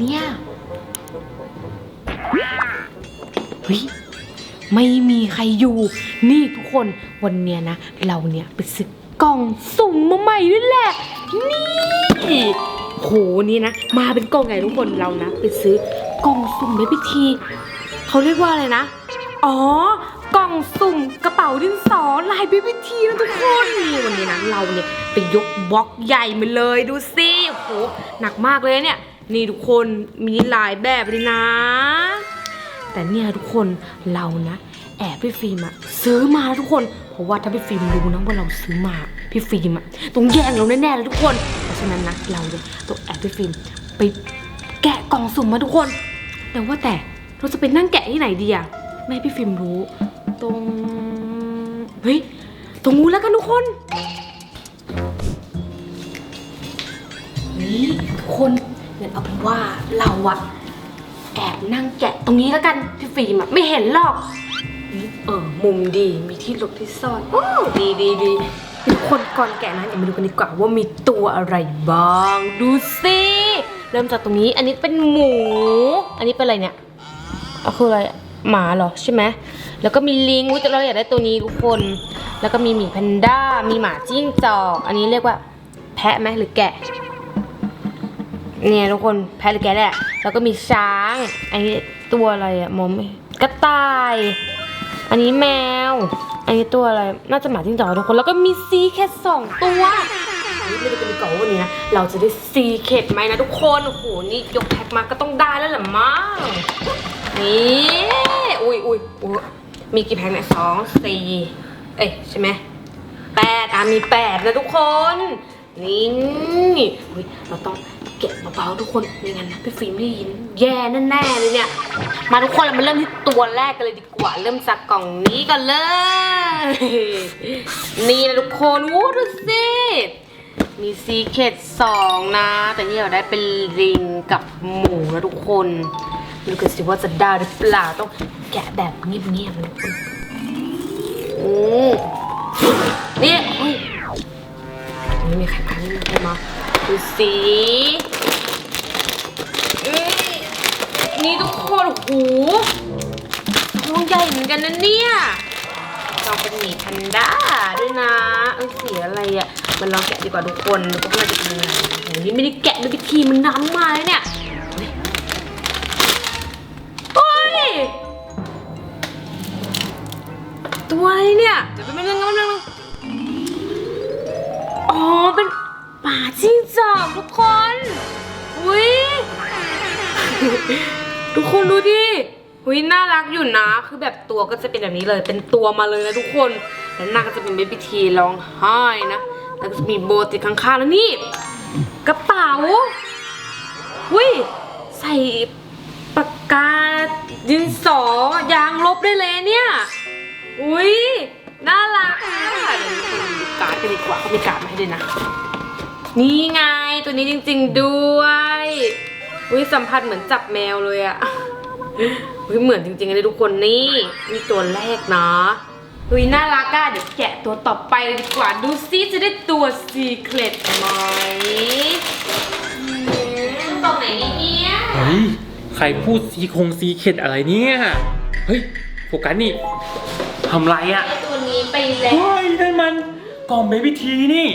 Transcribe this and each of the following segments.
เนี่ยเฮ้ยไม่มีใครอยู่ นี่ทุกคนวันเนี้ยนะ เราเนี่ยไปซื้อกล่องสุ่มมาใหม่ด้วยแหละ นี่โหนี่นะ มาเป็นกล่องไงทุกคนเรานะไปซื้อกล่องสุ่มเบบี้ทีเขาเรียกว่าอะไรนะ อ๋อกล่องสุ่มกระเป๋าดินสอลายเบบี้ทีนะทุกคนนี่วันนี้นะเราเนี่ยไปยกบล็อกใหญ่มาเลยดูสิโอ้โหหนักมากเลยเนี่ย นี่ทุกคนมีหลายแบบเลยนะ แต่เนี่ยทุกคนเรานะ แอบพี่ฟิล์มอะซื้อมาทุกคน เพราะว่าถ้าพี่ฟิล์มรู้นะว่าเราซื้อมาพี่ฟิล์มอะต้องแย่งเราแน่ๆเลยทุกคน เพราะฉะนั้นนะเราเนี่ยต้องแอบพี่ฟิล์มไปแกะกล่องสุ่มมาทุกคน แต่ว่าแต่เราจะไปนั่งแกะที่ไหนดีอะไม่ให้พี่ฟิล์มรู้ ตรงเฮ้ยตรงนู้นแล้วกันทุกคน นี่ทุกคน งั้นเอาเป็นว่าเราอะแอบนั่งแกะตรงนี้แล้วกัน พี่ฟิล์มอะไม่เห็นหรอกนี่เออ มุมดีมีที่หลบที่ซ่อนโอ้ดีดีดีทุกคนก่อนแกะนะเดี๋ยวมาดูกันดีกว่าว่ามีตัวอะไรบ้าง ดูสิเริ่มจากตรงนี้ อันนี้เป็นหมู อันนี้เป็นอะไรเนี่ยเอาคืออะไร หมาเหรอใช่ไหม แล้วก็มีลิงอุ๊ยแต่เราอยากได้ตัวนี้ทุกคน แล้วก็มีหมีแพนด้า มีหมาจิ้งจอก อันนี้เรียกว่า แพะไหมหรือแกะ เนี่ยทุกคนแพะหรือแกะแหละแล้วก็มีช้างอันนี้ตัวอะไรอะมอมกระต่าย อันนี้แมว อันนี้ตัวอะไรน่าจะหมาจิ้งจอกทุกคนแล้วก็มีซีแค่สองตัวไม่ได้เป็นกล่องวันนี้นะเราจะได้ซีเคดไหมนะทุกคนโอ้โหนี่ยกแพ็คมาก็ต้องได้แล้วแหละมั้งนี่อุ้ยอุ้ยอุ้ยมีกี่แพ็คเนี่ยสองสี่เอ้ยใช่ไหมแปดอะมีแปดนะทุกคนนี่อุ๊ยเราต้อง เก็บเบาๆทุกคนไม่งั้นนะพี่ฟิล์มได้ยินแย่แน่ๆเลยเนี่ย มาทุกคนเรามาเริ่มที่ตัวแรกกันเลยดีกว่า เริ่มจากกล่องนี้กันเลย นี่นะทุกคนวู้ดูสิมีซีเคดสองนะ แต่ที่เราได้เป็นลิงกับหมูนะทุกคนดูกันสิว่าจะได้หรือเปล่าต้องแกะแบบเงียบๆนะทุกคนโอ้นี่ยไม่มีใครมาไม่มีใครมาดูสิเอ้ย นี่ทุกคนโอ้โหท้องใหญ่เหมือนกันนะเนี่ยเราเป็นหมีแพนด้าด้วยนะเอ้ยสีอะไรอะ มันลองแกะดีกว่าทุกคนดูว่ามันจะเป็นยังไงโอ้โหนี่ไม่ได้แกะด้วยวิธีมันน้ำมาเลยเนี่ยเฮ้ยตัวอะไรเนี่ยเดี๋ยวเป็นเรื่องเรื่องอ๋อเป็นป่าจิ้งจอกทุกคนอุ้ย ทุกคนดูดิหุยน่ารักอยู่นะ คือแบบตัวก็จะเป็นแบบนี้เลย เป็นตัวมาเลยนะทุกคน แล้วหน้าก็จะเป็นเบบี้ทีร้องไห้นะ แล้วก็จะมีโบติดข้างๆแล้วนี่ กระเป๋าอุ้ยใส่ปากกาดินสอยางลบได้เลยเนี่ย อุ้ยน่ารักอะเดี๋ยวมีการ์ดกันดีกว่าเขามีการ์ดมาให้ด้วยนะ นี่ไงตัวนี้จริง ๆด้วย อุ้ยสัมผัสเหมือนจับแมวเลยอะอุ้ยเหมือนจริงๆเลยทุกคนนี่นี่ตัวแรกนะอุ้ยน่ารักอะเดี๋ยวแกะตัวต่อไปเลยดีกว่าดูซิจะได้ตัวซีเครตไหมอืมตรงไหนเนี่ยเฮ้ยใครพูดซีคงซีเข็ดอะไรเนี่ยเฮ้ยโฟกัสนี่ทำไรอะได้ตัวนี้ไปแล้วเฮ้ยนั่นมันกล่องเบบี้ทีนี่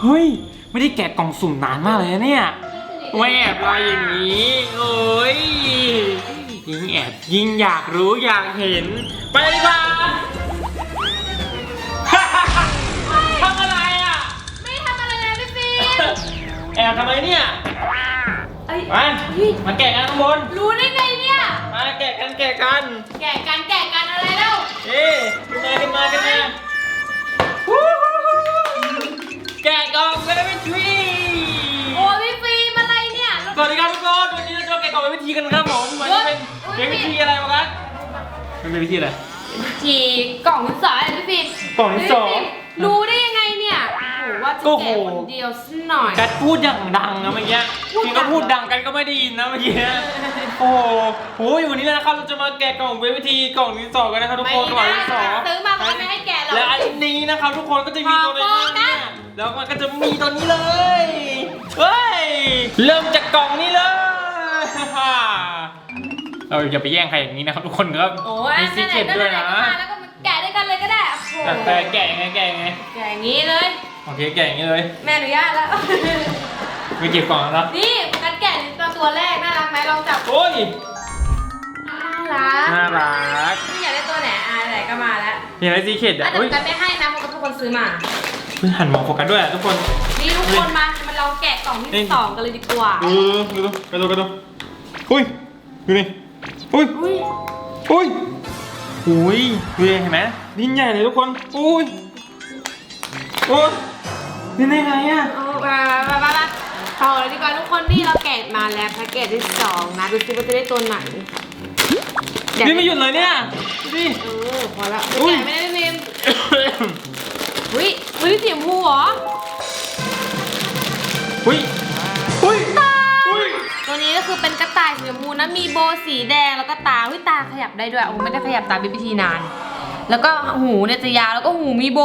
เฮ้ยไม่ได้แกะกล่องสุ่มนานมากเลยนะเนี่ยแหวบอะไรอย่างนี้ โอ้ยยิ่งแอบยิ่งอยากรู้อยากเห็น ไปดีกว่าทำอะไรอะ ไม่ทำอะไรเลยพี่ฟิล์มแอบทำไมเนี่ยเอ้ยมามาแกะกันข้างบน รู้ได้ไงเนี่ย มาแกะกันแกะกัน แก่กันแก่กันอะไรแล้วเอ๊ะขึ้นมาขึ้นมาขึ้นมาวู้ฮู้ฮู้แกะกล่องเบบี้ทรี สวัสดีครับทุกคนวันนี้เราจะมาแกะกล่องเบบี้ทรีกันครับผมวันนี้เป็นเบบี้ทรีอะไรวะกันเป็นเบบี้ทรีอะไรทีกล่องดินสออะไรพี่ฟิล์มกล่องดินสอพี่ฟิล์มรู้ได้ยังไงเนี่ยโอ้โหว่าจะก็โหแก่คนเดียวสักหน่อย กัดพูดอย่างดังนะเมื่อกี้พูดจริงดัก็งพูดดังกันก็ไม่ได้ยินนะเมื่อกี้โอ้โหโหวันนี้นะครับเราจะมาแกะกล่องเบบี้ทรีกล่องดินสอกันนะครับทุกไม่คนกล่องได้ดินสอซื้อมาเขาไม่ให้แก่หรอก และอันนี้นะครับทุกคนก็จะมีตัวในขอบคุณนี้นะแล้วมันก็จะมีตัวนี้เลย เฮ้ยเริ่มจากกล่องนี้เลยเราอย่าไปแย่งใครอย่างนี้นะครับทุกคนครับโอ้ยมีซีเคร็ตด้วยนะไหๆก็มาแล้วก็มาแกะด้วยกันเลยก็ได้โอ้โหแต่แกะยังไงแกะยังไงแกะอย่างนี้เลย โอเคแกะอย่างนี้เลย แม่อนุญาตแล้วไปเก็บกล่องแล้วนะนี่โฟกัสแกะนี่ตัวตัวแรกน่ารักไหมลองจับโอ้ยน่ารักน่ารักนี่อยากได้ตัวไหนอะไหนก็มาแล้วเห็นไหมซีเคร็ตอะอะแต่อุ้โฟยกัสไม่ให้นะโฟกัสเป็นคนซื้อมาเพิ่งหันมองโฟกัสด้วยอะทุกคนนี่ทุกคนมามาลองแกะกล่องที่สองกันเลยดีกว่าดูดูดูไปดูไปดูอุ้ยดูนี่อุ้ยอุ้ยอุ้ยอุ้ยดูดิเห็นไหมดิ้นใหญ่เลยทุกคนอุ้ยโอ้ยนี่ได้ไงอะเอาไปไปไปไปต่อเลยดีกว่าทุกคนนี่เราแกะมาแล้วแพ็กเกจที่สองนะดูซิว่าจะได้ตัวไหนอยากนี่ด้ไม่หยุดเลยเนี่ยดูดิเออพอละอุ้ยแกะไม่ได้พิมพ์อุ้ยอุ้ยสีชมพูเหรอ อุ้ยอุ้ยอุ้ยตัวนี้ก็คือเป็นกระต่ายสีชมพูนะมีโบสีแดงแล้วก็ตาอุ้ยตาขยับได้ด้วยโอ้ไม่ได้ขยับตาบีบีทีนาน แล้วก็หูเนี่ยจะยาวแล้วก็หูมีโบ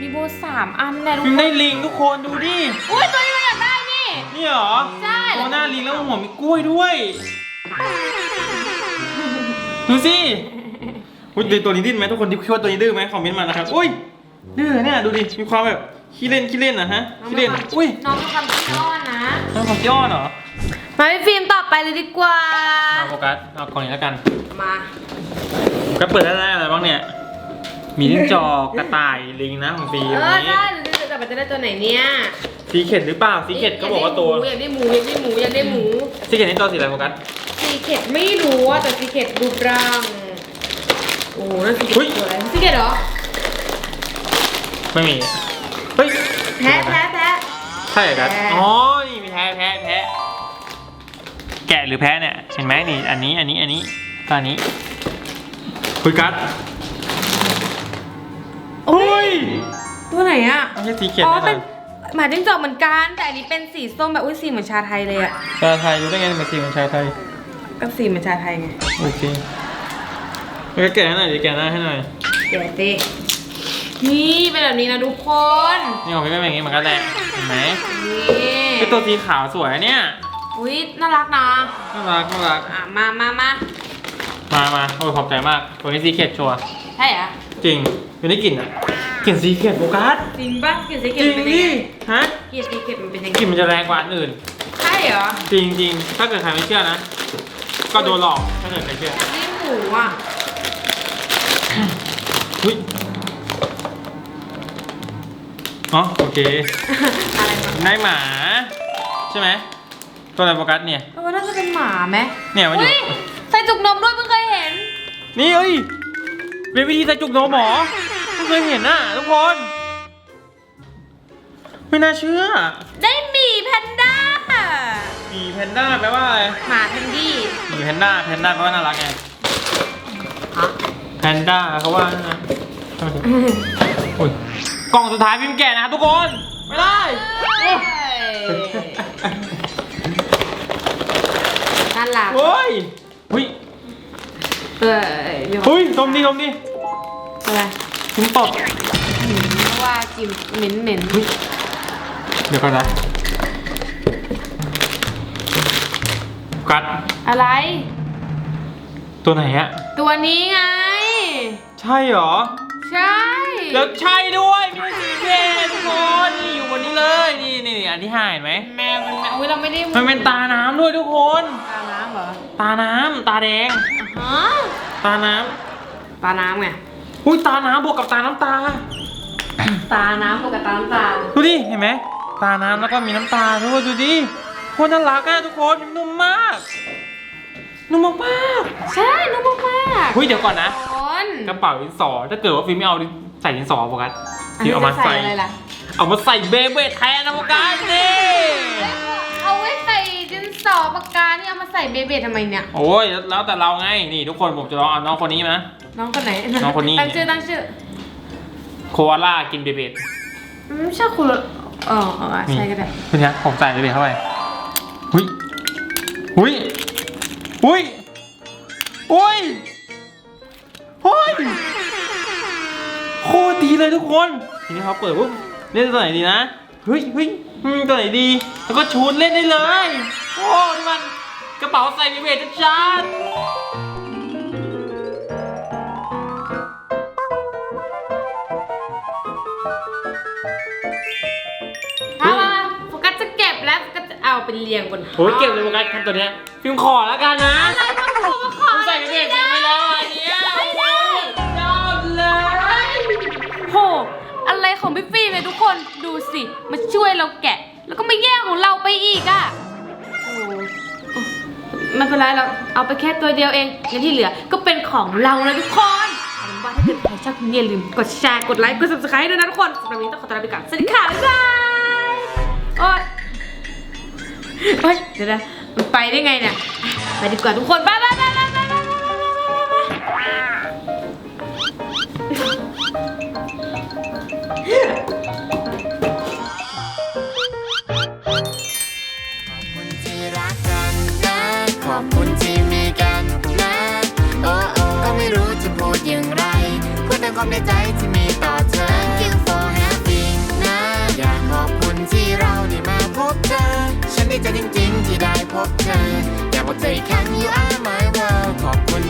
มีโบสามอันเนี่ยทุกมัคนนได้ลิงทุกคนดูดิอุ้ยตัวนี้เราอยากได้นี่ นี่เหรอใช่ ตัวหน้าลิงแล้วหัวมีกล้วยด้วย ดูสิอุ้ยดูตัวนี้ดิ้นไหมทุกคนที่คิดว่าตัวนี้ดื้อไหมคอมเมนต์มานะครับอุ้ย ดื้อเนี่ยดูดิ มีความแบบขี้เล่นขี้เล่นนะฮะขี้เล่น อุ้ยน้องมีความขี้อ้อนนะน้องของย้อนเหรอ มาพี่ฟิล์มต่อไปเลยดีกว่า เอาโฟกัสเอากล่องนี้แล้วกัน มาก็เปิดได้อะไรบ้างเนี่ย มีลิ้นจอกกระต่ายลิงนะของฟีเอวันอนี้ใช่หรือจะจะจะได้ตัวไหนเนี่ยสีเข็ดหรือเปล่าสีเข็ดก็บอกว่าตัวอยากได้หมูอยากได้หมูอยากได้หมูสีเข็ดนี่ตัวสีอะไรโฟกัสซีเค็ดไม่รู้อะแต่ซีเค็ดรูปร่างโอ้โหนั่นซีเค็อุ๊ดยตัวอะไรซีเค็ดเหรอ ไม่มี เฮ้ยแพ้แพ้แพ้ ใช่เหรอกัสแพ้ อ๋อ นี่มีแพ้แพ้แพ้แกะหรือแพ้เนี่ย เห็นไหมนี่ อันนี้ อันนี้ อันนี้ตอนนี้ คุยกัสโอ้เฮ้ยยตัวไหนอะไม่ใช่สีเขียดอ๋อแน่นเป็อนนหมาจิ้งจอกเหมือนกัน แต่อันนี้เป็นสีส้มแบบอุ้ยสีเหมือนชาไทยเลยอะชาไทยรู้ได้ไงเป็นสีของชาไทย ก็สีเหมือนชาไทยไงโอเคไปแกะให้หน่อยดิแกะหน้าให้หน่อย เดี๋ยวสิ นี่เป็นแบบนี้นะทุกคนนี่ของพี่เป็นอย่างงี้เหมือนกันแหละเห็นไหมนี่เป็นตัวสีขาวสวยอะเนี่ยอุ้ยน่ารักนะน่ารักน่ารักอะมามามามามาโอ้ยขอบใจมากตัวนี้สีเขียดชัวร์ใช่เหรอจริงไม่ได้กลิ่นอะกลิ่นสีเขียดโฟกัสจริงปะกลิ่นสีจเค็ดริงเป็นยังดิไงฮะกลิ่นสีเค็ดมันเป็นยังกไงลิ่นมันจะแรงกว่าอันอื่น ใช่เหรอจริงจริงถ้าเกิดใครไม่เชื่อนะ ก็โดนหลอกถ้าเกิดใครเชื่อนี่หมูอะอุ้ย อ๋อโอเค อะไรวะได้หมา ใช่ไหมตัวอะไรโฟกัสเนี่ย เออน่าจะเป็นหมาไหมเนี่ยมันอยู่ อุ้ยใส่จุกนมด้วยเพิ่งเคยเห็น นี่เอ้ยเป็นวิธีใส่จุกนมหมอเพิ่งเคยเห็นน่ะทุกคน ไม่น่าเชื่อ ได้หมีแพนด้าหมีแพนด้าแปลว่าอะไรหมาแพนดี้หมีแพนด้าแพนด้าแปลว่าน่ารักไงฮะแพนด้าเขาว่านะทำไมถึงอุ้ย กล่องสุดท้ายพิมพ์แก่นะครับทุกคนไม่ได้โอ้น่ารักโอ้ยอุ้ยเออเดี๋ยวอุ้ยดมดิดมดิอะไรพิมพ์ตดเพราะว่ากินเหม็นเหม็นอุ้ยเดี๋ยวก่อนนะกัดอะไร ตัวไหนอะตัวนี้ไง ใช่เหรอใช่ แล้วใช่ด้วยมีสีเขียวทุกคนนี่อยู่บนนี้เลยนี่นี่อันที่ห้าเห็นไหมแมวมันแมวอุ้ยเราไม่ได้มันเป็นตาน้ำด้วยทุกคน ตาน้ำเหรอตาน้ำตาแดง ฮะตาน้ตาน้ำไงำอุ้ยตาน้ำบวกกับตาน้ำตา ตาน้ำปกติตาน้ำตาลดูดิเห็นไหมตาน้ำแล้วก็มีน้ำตาด้วยดูดิโคตรน่ารักอะทุกคนนุ่มมากนุ่มมากใช่นุ่มมากๆอุ้ยเดี๋ยวก่อนนะๆคนกระเป๋าดินสอถ้าเกิดว่าฟิล์มไม่เอา ใส่ดินสอโฟกัสอันฟิล์นี้มเอามาจะใส่ใส่ อะไรล่ะ เอามาใส่เบเบ้แทนนะโฟกัสนี่เอาไว้ใส่ดินสอปากกานี่เอามาใส่เบเบทำไมเนี่ย โอ้ยแล้วแต่เราไงนี่ทุกคนผมจะลองเอาน้องคนนี้มานะน้องคนไหนน้องคนนี้ ตั้งชื่อตั้งชื่อโคอาล่ากินเบเบ้อืมไม่ใช่คุณเออเออใช่ก็ได้คุณเนี่ยผมใส่เบเบ้เข้าไปหุยหุยหุยหุยหุยโค ตรดีเลยทุกคน ทีนี้เขาเปิดปุ๊บเล่นตัวไหนดีนะเฮ้ยเฮ้ยอืมตัวไหนดี แล้วก็ชูดเล่นได้เลย โอ้นี่มันกระระเป๋าใส่วิเวทชัดเอามาโฟกัสจะเก็บแล้วโฟกัสจะเอาไปเรียงบนๆโอ้ยเก็บเลยโฟกัสคันตัวเนี้ยฟิล์มขอแล้วกันนะ ไรของพี่ฟิล์มเนี่ยทุกคนดูสิมาช่วยเราแกะ แล้วก็มาแย่งของเราไปอีกอะโอ้โอ้ไม่เป็นไรเราเอาไปแค่ตัวเดียวเองและที่เหลือก็เป็นของเรานะทุกคนเอาเป็นว่าถ้าเกิดใครชอบคลิปนี้อย่าลืมกดแชร์กดไลค์กด subscribe ด้วยนะทุกคนสำหรับวันนี้ต้องขอตัวลาไปก่อนสวัสดีค่ะบ๊ายบายโอ๊ยเฮ้ยเดี๋ยวนะมันไปได้ไงเนี่ยไปดีกว่าทุกคนบ๊ายบาย ความในใจที่มีต่อเธอ Thank you for having นะอยากขอบคุณที่เราได้มาพบเธอ ฉันดีใจจริงๆที่ได้พบเธอ อยากบอกเธออีกครั้ง you are my world ขอบคุณ